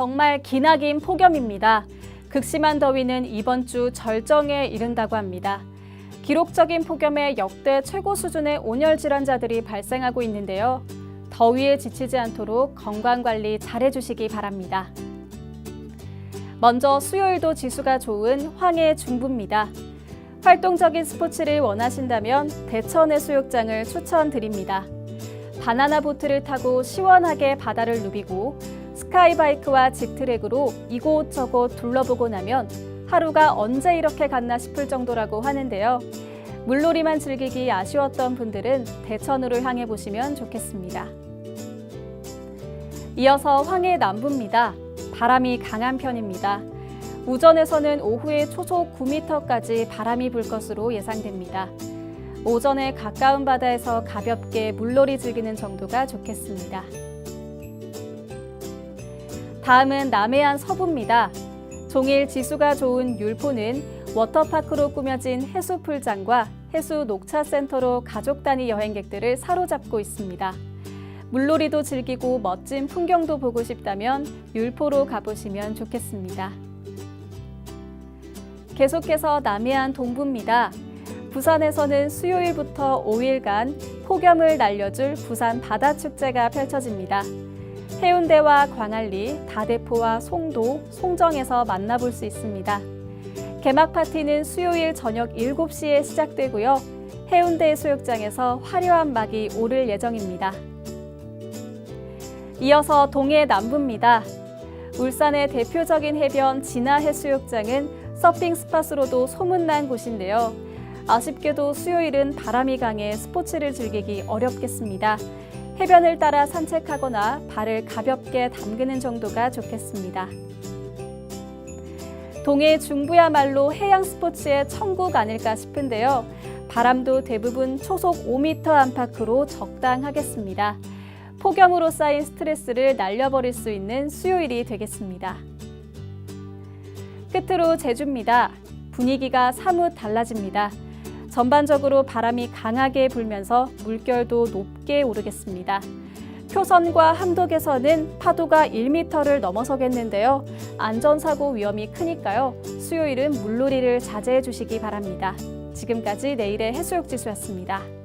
정말 기나긴 폭염입니다. 극심한 더위는 이번 주 절정에 이른다고 합니다. 기록적인 폭염에 역대 최고 수준의 온열 질환자들이 발생하고 있는데요. 더위에 지치지 않도록 건강 관리 잘해 주시기 바랍니다. 먼저 수요일도 지수가 좋은 황해 중부입니다. 활동적인 스포츠를 원하신다면 대천 해수욕장을 추천드립니다. 바나나 보트를 타고 시원하게 바다를 누비고 스카이바이크와 직트랙으로 이곳저곳 둘러보고 나면 하루가 언제 이렇게 갔나 싶을 정도라고 하는데요. 물놀이만 즐기기 아쉬웠던 분들은 대천으로 향해 보시면 좋겠습니다. 이어서 황해 남부입니다. 바람이 강한 편입니다. 우전에서는 오후에 초속 9m까지 바람이 불 것으로 예상됩니다. 오전에 가까운 바다에서 가볍게 물놀이 즐기는 정도가 좋겠습니다. 다음은 남해안 서부입니다. 종일 지수가 좋은 율포는 워터파크로 꾸며진 해수풀장과 해수 녹차센터로 가족 단위 여행객들을 사로잡고 있습니다. 물놀이도 즐기고 멋진 풍경도 보고 싶다면 율포로 가보시면 좋겠습니다. 계속해서 남해안 동부입니다. 부산에서는 수요일부터 5일간 폭염을 날려줄 부산 바다축제가 펼쳐집니다. 해운대와 광안리, 다대포와 송도, 송정에서 만나볼 수 있습니다. 개막 파티는 수요일 저녁 7시에 시작되고요. 해운대 해수욕장에서 화려한 막이 오를 예정입니다. 이어서 동해 남부입니다. 울산의 대표적인 해변 진화 해수욕장은 서핑 스팟으로도 소문난 곳인데요. 아쉽게도 수요일은 바람이 강해 스포츠를 즐기기 어렵겠습니다. 해변을 따라 산책하거나 발을 가볍게 담그는 정도가 좋겠습니다. 동해 중부야말로 해양 스포츠의 천국 아닐까 싶은데요. 바람도 대부분 초속 5m 안팎으로 적당하겠습니다. 폭염으로 쌓인 스트레스를 날려버릴 수 있는 수요일이 되겠습니다. 끝으로 제주입니다. 분위기가 사뭇 달라집니다. 전반적으로 바람이 강하게 불면서 물결도 높게 오르겠습니다. 표선과 함덕에서는 파도가 1m를 넘어서겠는데요. 안전사고 위험이 크니까요. 수요일은 물놀이를 자제해 주시기 바랍니다. 지금까지 내일의 해수욕지수였습니다.